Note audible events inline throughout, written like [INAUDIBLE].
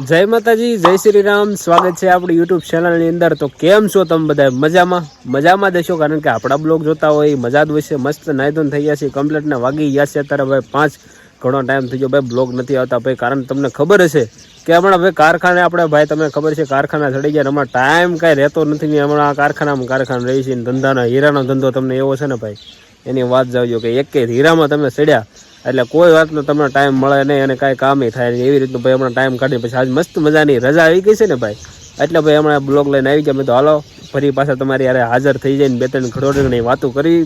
જય માતાજી, જય શ્રી રામ સ્વાગત છે આપણી યુટ્યુબ ચેનલની અંદર. તો કેમ છો તમે બધા મજામાં? મજામાં દેશો કારણ કે આપણા બ્લોગ જોતા હોય, મજા જ હોય મસ્ત નાયધોન થઈ ગયા છે કમ્પ્લીટ ને વાગી ગયા છે અત્યારે ભાઈ પાંચ. ઘણો ટાઈમ થઈ ગયો. ભાઈ, બ્લોગ નથી આવતા. ભાઈ, કારણ તમને ખબર હશે કે હમણાં ભાઈ કારખાને આપણે, ભાઈ, તમને ખબર છે કારખાના ચડી ગયા હમણાં ટાઈમ કાંઈ રહેતો નથી ને હમણાં આ કારખાનામાં કારખાના રહી છે ધંધાનો હીરાનો ધંધો તમને એવો છે ને ભાઈ? એની વાત જાવજો કે એક હીરામાં તમે ચડ્યા. એટલે કોઈ વાતનો તમને ટાઈમ મળે નહીં અને કાંઈ કામ થાય નહીં. એવી રીતનું ભાઈ હમણાં ટાઈમ કાઢી પછી આજ મસ્ત મજાની રજા આવી ગઈ છે ને ભાઈ. એટલે ભાઈ હમણાં બ્લોગ લઈને આવી ગયા. મેં તો હાલો, ફરી પાછા તમારી યારે હાજર થઈ જાય ને બે ત્રણ ખડોડની વાતો કરી.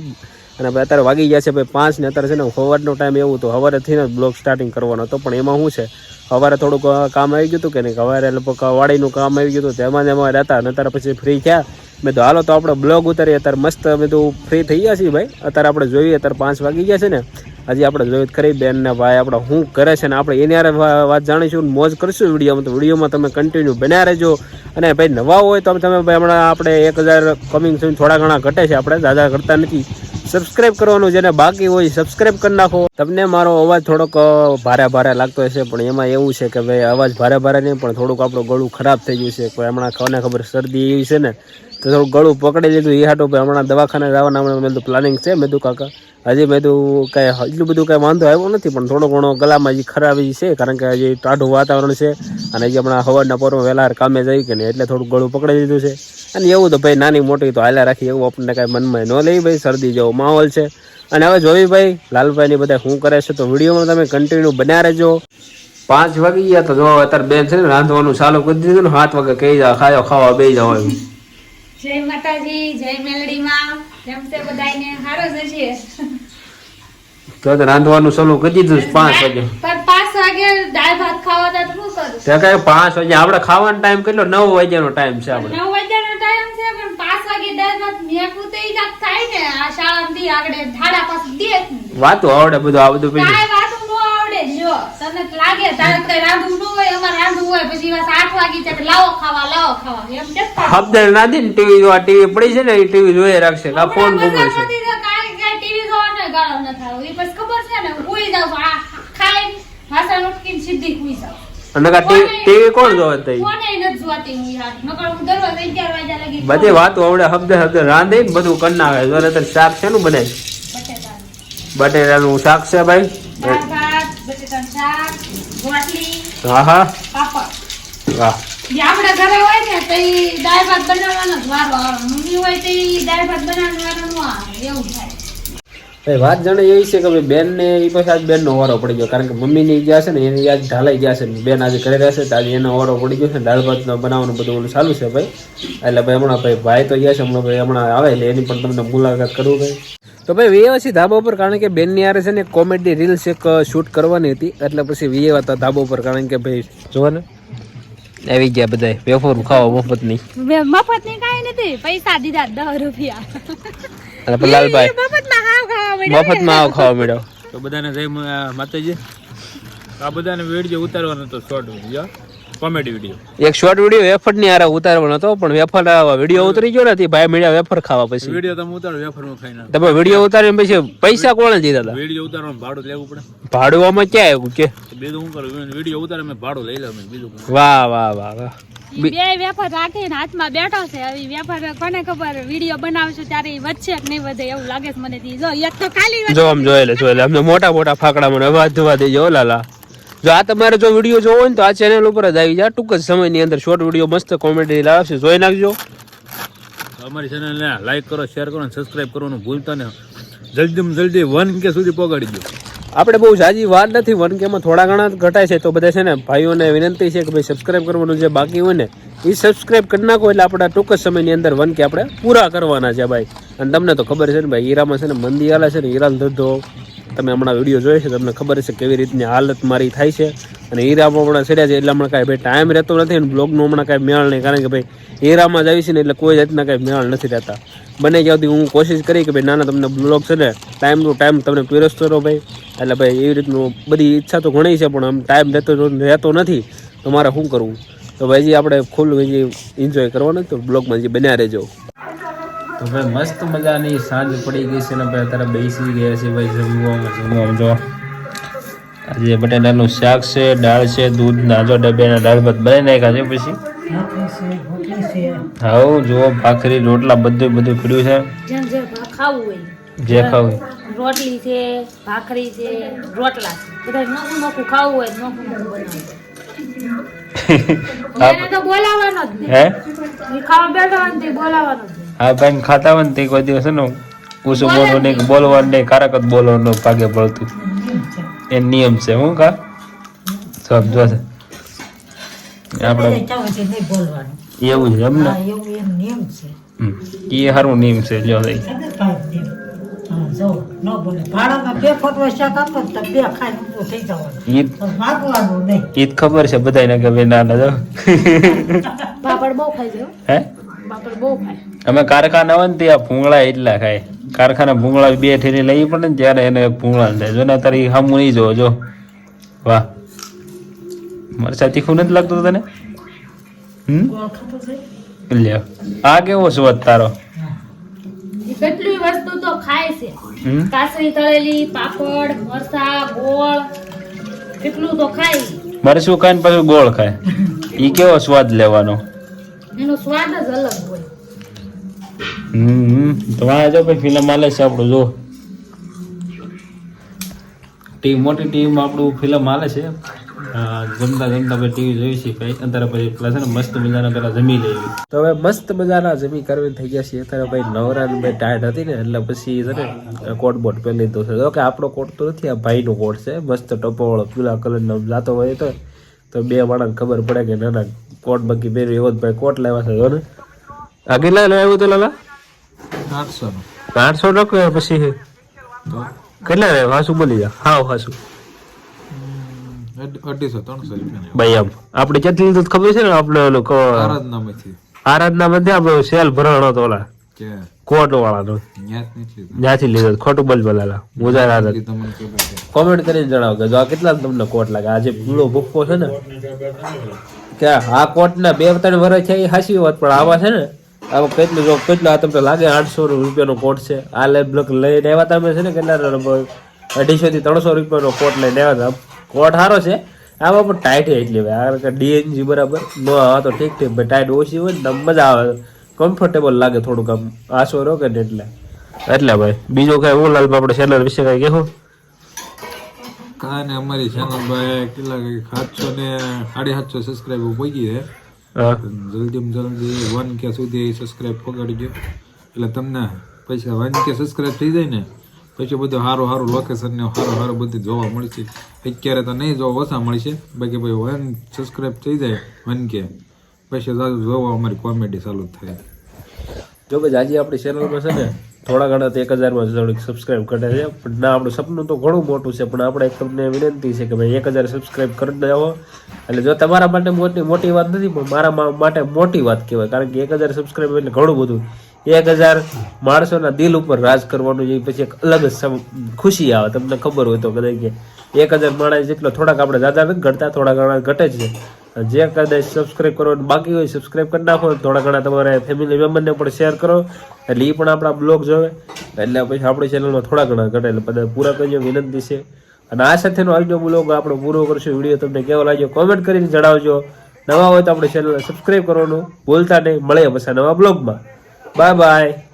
અને ભાઈ અત્યારે વાગી ગયા છે ભાઈ પાંચ ને અત્યારે છે ને સવારનો ટાઈમ એવું તો સવારે થઈને બ્લોગ સ્ટાર્ટિંગ કરવાનો હતો. પણ એમાં શું છે? સવારે થોડુંક કામ આવી ગયું હતું કે નહીં? સવારે લગભગ વાડીનું કામ આવી ગયું હતું. તેમાં જ અમારે હતા અને અત્યારે પછી ફ્રી થયા. મેં તો હાલો તો આપણે બ્લોગ ઉતારીએ. અત્યારે મસ્ત અમે તો ફ્રી થઈ ગયા છીએ ભાઈ. અત્યારે આપણે જોઈએ, અત્યારે પાંચ વાગી ગયા છે ને. હજી આપણે જોયું ખરી બેન ને ભાઈ આપણે શું કરે છે ને આપણે એની વાત જાણીશું મોજ કરીશું વિડીયોમાં. તો વિડીયોમાં તમે કન્ટિન્યુ બન્યા રહેજો. અને ભાઈ નવા હોય તો તમે ભાઈ હમણાં આપણે એક હજાર કમિંગ સુધી થોડા ઘણા ઘટે છે આપણે દાદા કરતા નથી. સબસ્ક્રાઇબ કરવાનું જેને બાકી હોય સબસ્ક્રાઇબ કરી નાખો. તમને મારો અવાજ થોડોક ભારે ભારે લાગતો હશે, પણ એમાં એવું છે કે ભાઈ અવાજ ભારે ભારે નહીં, પણ થોડુંક આપણું ગળું ખરાબ થઈ ગયું છે. કોઈ હમણાં ખાવાને ખબર શરદી એવી છે ને, તો થોડું ગળું પકડી લીધું. એ હાટું ભાઈ હમણાં દવાખાને જવાના મેં પ્લાનિંગ છે, મેં કાકા હજી મેં તો કાંઈ એટલું બધું કાંઈ વાંધો આવ્યો નથી, પણ થોડો ઘણો ગલામાં હજી ખરાબી છે, કારણ કે હજી ટાઢું વાતાવરણ છે, અને હજી હમણાં હવારના પોરમાં વહેલા કામે જઈ કે નહીં એટલે થોડું ગળું પકડી દીધું છે. અને એવું તો ભાઈ નાની મોટી તો હાલ્યા રાખી, એવું આપણને કાંઈ મનમાં ન લઈ ભાઈ, શરદી જેવો માહોલ છે. અને હવે જોઈ ભાઈ લાલભાઈ ની બધા શું કરે છે તો વિડીયોમાં તમે કન્ટિન્યુ બન્યા રહેજો. પાંચ વાગી ગયા તો જો અત્યારે બેન છે ને રાંધવાનું ચાલુ કરી દીધું ને, સાત વાગે કહી જાવ ખાયો, ખાવા બે જાવ જય માતાજી, જય મેલડીમાં. તો રાંધવાનું ચાલુ કરી દીધું પાંચ વાગે. પાંચ વાગે દાળ ભાત ખાવા તો શું કરું? પાંચ વાગે આપણે ખાવાનો ટાઈમ કેટલો? નવ વાગ્યાનો ટાઈમ છે આપણે. નવ વાગ્યાનો ટાઈમ છે પણ પાંચ વાગે દાળ ભાત મેં પૂતે ઈ થાય ને. આ શાળામાંથી આગળ ધાડા પાસે દે વાતો આવડે બધું આ બધું પછી વાતું જો તને લાગે તારે કઈ રાંધવું ન હોય અમારે રાંધવું હોય પછી વાત આઠ વાગી છે લાવો ખાવા લાવો ખાવા. એમ કે શબ્દ ના દે ને ટીવી જોવા ટીવી પડી છે ને એ ટીવી જોઈએ રાખશે કા ફોન ગુમ છે. TV જોવાનો ગાળો ન થાવ. એ પછી ખબર છે ને હુઈ જાવ આ ખાઈ વાસણ ઉટકીને સીધી હુઈ જાવ. અને કા ટીવી કોણ જોવે તઈ? ફોને નથી જોતી હું યાર. નકર હું દરરોજ 11 વાગ્યા લગી બધી વાતો આવડે શબ્દ શબ્દ રાંધે ને બધું કરી નાખે. જો ને તારે શાક શેનું બને છે? બટેટાનું. શાક છે ભાઈ? બટેટાનું શાક, રોટલી, હા હા પાપડ. વાહ આપણા ઘરે હોય ને તો ઈ દાળ ભાત બનાવવાનો જ વારો આવે. મમ્મી હોય તો ઈ દાળ ભાત બનાવવાનો વારો ન આવે. એવું થાય. ભાઈ વાત જાણે એવી છે કે ભાઈ બેન ને એ પછી આજ બેન નો વારો પડી ગયો કારણ કે મમ્મી ની ગયા છે ને એની આજ ઢાલાઈ ગયા છે બેન આજે ઘરે રહેશે તો આજે એનો વારો પડી ગયો છે દાળ ભાત બનાવવાનું બધું ઓલું ચાલુ છે ભાઈ એટલે ભાઈ હમણાં ભાઈ ભાઈ તો ગયા છે હમણાં ભાઈ હમણાં આવે એટલે એની પણ તમને મુલાકાત કરવું ભાઈ તો ભાઈ વ્યવસ્થિત ધાબા ઉપર કારણ કે બેનની આરે છે ને કોમેડી રીલ્સ એક શૂટ કરવાની હતી. એટલે પછી વીએ હતા ધાબા ઉપર કારણ કે ભાઈ જોવા ને. આવી ગયા બધા વેફર ખાવા મફતની. મફતની કાંઈ નથી. પૈસા દીધા દસ રૂપિયા. અને પછી લાલભાઈ મફતમાં હાવ ખાવા મફતમાં આવો ખાવા મળ્યો. તો બધાને જય માતાજી. આ બધાને વેડજો ઉતારવાનો તો શોર્ટ વીડિયો કોમેડી વીડિયો એક શોર્ટ વીડિયો વેફરની આરા ઉતારવાનો હતો પણ વેફર વીડિયો ઉતરી ગયો નથી ભાઈ મળ્યા વેફર ખાવા પછી. વીડિયો તમે ઉતારો વેફરમાં ખાઈને તમે વીડિયો ઉતારીને પછી પૈસા કોણે દીધા હતા વીડિયો ઉતારવાનું ભાડું લેવું પડે. ભાડું આમાં ક્યાં આવ્યું કે? બીજું હું કરું વીડિયો ઉતારે મેં ભાડું લઈ લઉં બીજું વાહ વાહ વાહ વાહ. બે વેપાર રાખીને હાથમાં બેઠો છે હવે વેપાર કોને ખબર વીડિયો બનાવશું ત્યારે વધશે કે નહીં વધે એવું લાગે છે મને જો એક તો ખાલી જો આમ જોયેલે જોયેલે અમને મોટા મોટા ફાકડા મને અવાજ જોવા દેજો લાલા. જો આ તમારે જો વીડિયો જોવો હોય ને તો આ ચેનલ ઉપર જ આવી જાય ટૂંક જ સમયની અંદર શોર્ટ વીડિયો મસ્ત કોમેડી લાવશે. જોઈ નાખજો. અમારી ચેનલને લાઈક કરો શેર કરો અને સબસ્ક્રાઈબ કરવાનું ભૂલતા ને. જલ્દીમાં જલ્દી વન કે સુધી પહોંચાડી દો. આપણે બહુ જાજી વાર નથી. વન કેમાં થોડા ઘણા ઘટાય છે. તો બધા છે ને ભાઈઓને વિનંતી છે કે ભાઈ સબસ્ક્રાઈબ કરવાનું જે બાકી હોય ને એ સબસ્ક્રાઇબ કરી નાખો એટલે આપણા ટૂંક જ સમયની અંદર વન કે આપણે પૂરા કરવાના છે ભાઈ. અને તમને તો ખબર છે ને ભાઈ હીરામાં છે ને મંદી હાલે છે ને હીરાનો ધંધો. તમે હમણાં વીડિયો જોયો છે, તમને ખબર છે કેવી રીતની હાલત મારી થાય છે. અને હીરામાં હમણાં ચડ્યા છે, એટલે હમણાં કાંઈ ભાઈ ટાઈમ રહેતો નથી અને બ્લોગનું હમણાં કાંઈ મેળ નહીં, કારણ કે ભાઈ હીરામાં જ આવી છે ને એટલે કોઈ જાતના કાંઈ મેળ નથી રહેતા. બને સુધી હું કોશિશ કરી કે ભાઈ નાના તમને બ્લોગ છે ને ટાઈમ ટુ ટાઈમ તમને પીરસતો રહો ભાઈ. એટલે ભાઈ એવી રીતનું બધી ઈચ્છા તો ઘણી છે, પણ આમ ટાઈમ રહેતો રહેતો નથી, તો મારે શું કરવું? તો ભાઈ આપણે ફૂલ એન્જોય કરવાનું તો બ્લોગમાં હજી બન્યા રહેજો. તો ભાઈ મસ્ત મજાની સાંજ પડી ગઈ છે ને ભાઈ અત્યારે બેસી ગયા છે ભાઈ જમવામાં. જમવામાં જો. આજે બટેટાનું શાક છે દાળ છે દૂધ નાજો ડબ્બેના દાળ ભાત બનાવી નાખ્યા છે પછી. હાઉ જુઓ ભાખરી રોટલા બધું બધું પીડ્યું છે. જે ખાવું. રોટલી છે ભાખરી છે રોટલા છે. બધા નોખું નોખું ખાવું હોય નોખું નોખું બનાવવું [LAUGHS] તો બોલાવવાનો જ હે? ખાવા બેઠો બોલાવવાનો જ આ ભાઈ ખાતા હોય ને તે કોઈ દિવસ ને ઓછું બોલવું નહીં બોલવાનું નહીં કારક જ બોલવાનું ભાગે પડતું એ નિયમ છે હું કા? સમજો છે. આપણે એવું છે એમને? એ સારું નિયમ છે. જો ભાઈ ઈ ઈ ખબર છે બધાને કે ભાઈ ના ના જો. પાપડ બહુ ખાઈ હે. પાપડ બહુ ખાય. અમે કારખાના હોય ને ત્યાં ભૂંગળા એટલા ખાય. કારખાના ભૂંગળા બે ઠેરી લઈ પડે ને ત્યારે એને ભૂંગળા થાય જો ને તારી સામું નહીં જોવો જો. વાહ. મરચા તીખું નથી લાગતું તને? હમ? લ્યો. આ કેવો સ્વાદ તારો? કેટલી વસ્તુ તો ખાય છે. હમ? કાસરી તળેલી પાપડ મરસા ગોળ કેટલું તો ખાય. મરચું ખાઈને પાછું ગોળ ખાય. ઈ કેવો સ્વાદ લેવાનો? એનો સ્વાદ જ અલગ હોય. હમ. જો ભાઈ ફિલ્મ હાલે છે આપણું, જો. ટીમ, મોટી ટીમ આપણું ફિલ્મ હાલે છે. જમતા જમતા ભાઈ ટીવી જોઈ છે ભાઈ. અત્યારે પછી પેલા છે ને, મસ્ત મજાના પેલા જમી લેવી તો હવે મસ્ત મજાના જમી કરવી થઈ ગયા છે અત્યારે ભાઈ નવરાની ભાઈ ટાયર્ડ હતી ને, એટલે પછી છે ને કોટ બોટ પહેરી લીધો છે. ઓકે આપણો કોટ તો નથી, આ ભાઈનો કોટ છે. મસ્ત ટપોવાળો પીલા કલરનો જાતો હોય તો તો બે માણસ ખબર પડે કે નાના કોટ બાકી પહેર્યું એવો જ ભાઈ કોટ લાવ્યા છે ને કેટલા લાવ્યું તો લાલા? આઠસો નો. આઠસો ટકો પછી કેટલા રે હાસુ બોલી જા. હાવ હાસુ. અઢીસો ત્રણસો રૂપિયા ભાઈ આમ આપણે કેટલી લીધું તો ખબર છે ને આપણે ઓલું આરાધનામાંથી. આરાધના મધ્ય આપણે સેલ ભરાણો હતો ઓલા. કોટ વાળાનો. ત્યાંથી લીધો. ખોટું બોલ બોલાલા મુજાર આદત તમને ખબર છે. કોમેન્ટ કરીને જણાવો કે જો આ કેટલા તમને કોટ લાગે? આજે ભૂલો પીળો ભૂક્કો છે ને. કે આ કોટ ના બે ત્રણ વર્ષ છે એ હાસી વાત પણ આવા છે ને આમાં કેટલું જો કેટલું આ તમને લાગે આઠસો રૂપિયાનો કોટ છે. આ બ્લોક લઈને આવ્યા તમે છે ને કેટલા અઢીસો થી ત્રણસો રૂપિયાનો કોટ લઈને આવ્યા હતા કોટ સારો છે. આમાં પણ ટાઈટ એટલી હોય આ કે ડીએનજી બરાબર. ન આ તો ઠીક ઠીક, ભાઈ ટાઈટ ઓછી હોય ને મજા આવે. કમ્ફર્ટેબલ લાગે થોડુંક આમ. આસો રહો કે ને એટલે? એટલે ભાઈ, બીજું કઈ હું આપણે ચેનલ વિશે કઈ કહેવું? ને અમારી ચેનલ ભાઈ કેટલા કઈ, સાતસો ને સાડી સાતસો સબસ્ક્રાઈબર પહોંચી છે. જલ્દીમાં જલ્દી વન કે સુધી સબસ્ક્રાઈબ પકડી દો એટલે તમને પૈસા વન કે સબસ્ક્રાઈબ થઈ જાય ને પછી બધું સારું સારું લોકેશન ને સારું સારું બધું જોવા મળશે. અત્યારે તો નહીં જોવા ઓછા મળશે બાકી ભાઈ વન સબસ્ક્રાઈબ થઈ જાય વન કે. પછી જોવા અમારી કોમેડી ચાલુ થાય. જો ભાઈ આજે આપણી ચેનલમાં છે ને થોડા ઘણા એક હજારમાં થોડીક સબસ્ક્રાઇબ કરે છે. પણ ના, આપણું સપનું તો ઘણું મોટું છે, પણ આપણે તમને વિનંતી છે કે ભાઈ એક હજાર સબસ્ક્રાઇબ કરી દેવો એટલે જો તમારા માટે મોટી મોટી વાત નથી, પણ મારા માટે મોટી વાત કહેવાય, કારણ કે એક હજાર સબસ્ક્રાઈબ એટલે ઘણું બધું. એક હજાર માણસોના દિલ ઉપર રાજ કરવાનું છે પછી એક અલગ જ ખુશી આવે, તમને ખબર હોય તો કદાચ કે એક હજાર માણસ જેટલો થોડાક આપણે દાદા નથી ઘટતા થોડા ઘણા ઘટે જ છે. જે કદાચ સબસ્ક્રાઇબ કરવાનું બાકી હોય સબસ્ક્રાઇબ કરી નાખો. થોડા ઘણા તમારે ફેમિલી મેમ્બરને પણ શેર કરો. એટલે એ પણ આપણા બ્લોગ જોવે. એટલે પછી આપણી ચેનલમાં થોડા ઘણા ઘટે. એટલે પૂરા કરજો, વિનંતી છે. અને આ સાથેનો આજનો બ્લોગ આપણે પૂરો કરશું. વીડિયો તમને કેવો લાગ્યો કોમેન્ટ કરીને જણાવજો. નવા હોય તો આપણી ચેનલ સબસ્ક્રાઇબ કરવાનું ભૂલતા નહીં. મળે પછી નવા બ્લોગમાં. Bye bye